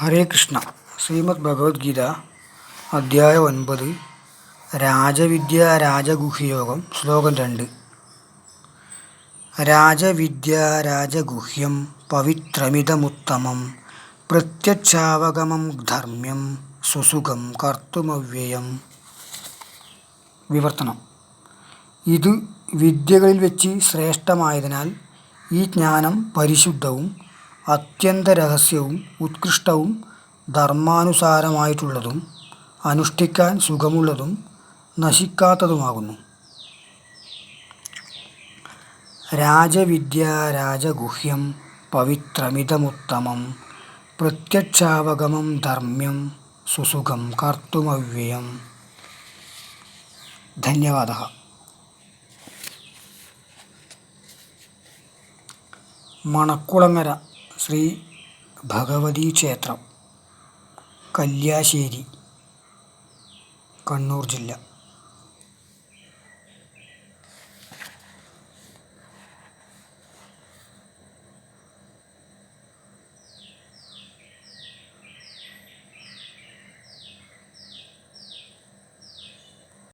ഹരേ കൃഷ്ണ. ശ്രീമദ് ഭഗവത്ഗീത അധ്യായ ഒൻപത്. രാജവിദ്യ രാജഗുഹ്യയോഗം ശ്ലോകം രണ്ട്. രാജവിദ്യ രാജഗുഹ്യം പവിത്രമിതമുത്തമം. പ്രത്യക്ഷാവഗമം ധർമ്മ്യം സുസുഖം കർത്തുമവ്യയം. വിവർത്തനം. ഇത് വിദ്യകളിൽ വെച്ച് ശ്രേഷ്ഠമായതിനാൽ ഈ ജ്ഞാനം പരിശുദ്ധവും അത്യന്തരഹസ്യവും ഉത്കൃഷ്ടവും ധർമാനുസാരമായിട്ടുള്ളതും അനുഷ്ഠിക്കാൻ സുഖമുള്ളതും നശിക്കാത്തതുമാകുന്നു. രാജവിദ്യ രാജഗുഹ്യം പവിത്രമിതമുത്തമം പ്രത്യക്ഷാവഗമം ധർമ്മ്യം സുസുഖം കർത്തുമവ്യയം. ധന്യവാദ. മണക്കുളങ്ങര ശ്രീ ഭഗവതി ക്ഷേത്രം കല്യാശ്ശേരി കണ്ണൂർ ജില്ല.